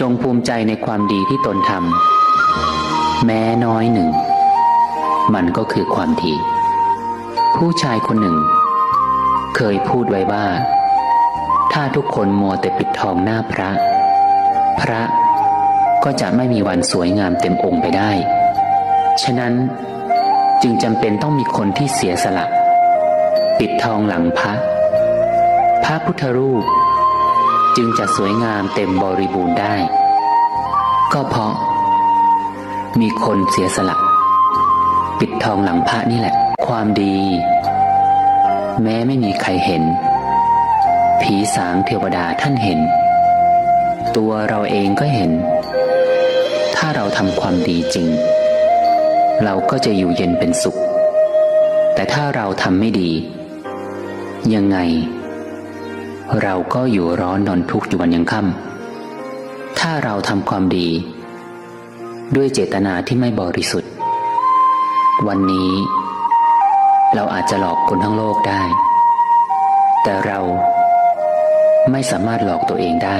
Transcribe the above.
จงภูมิใจในความดีที่ตนทำแม้น้อยหนึ่ง มันก็คือความดีผู้ชายคนหนึ่ง เคยพูดไว้ว่า ถ้าทุกคนมัวแต่ปิดทองหน้าพระ พระก็จะไม่มีวันสวยงามเต็มองค์ไปได้ ฉะนั้นจึงจำเป็นต้องมีคนที่เสียสละ ปิดทองหลังพระ พระพุทธรูป จึงจะสวยงามเต็มบริบูรณ์ได้ ก็เพราะ มีคนเสียสละ ปิดทองหลังพระนี่แหละ ความดี แม้ไม่มีใครเห็น ผีสางเทวดาท่านเห็น ตัวเราเองก็เห็น ถ้าเราทำความดีจริง เราก็จะอยู่เย็นเป็นสุข แต่ถ้าเราทำไม่ดี ยังไง เราก็อยู่ร้อนนอนทุกข์อยู่วันยังค่ำถ้าเราทำความดี ด้วยเจตนาที่ไม่บริสุทธิ์ วันนี้ เราอาจจะหลอกคนทั้งโลกได้ แต่เราไม่สามารถหลอกตัวเองได้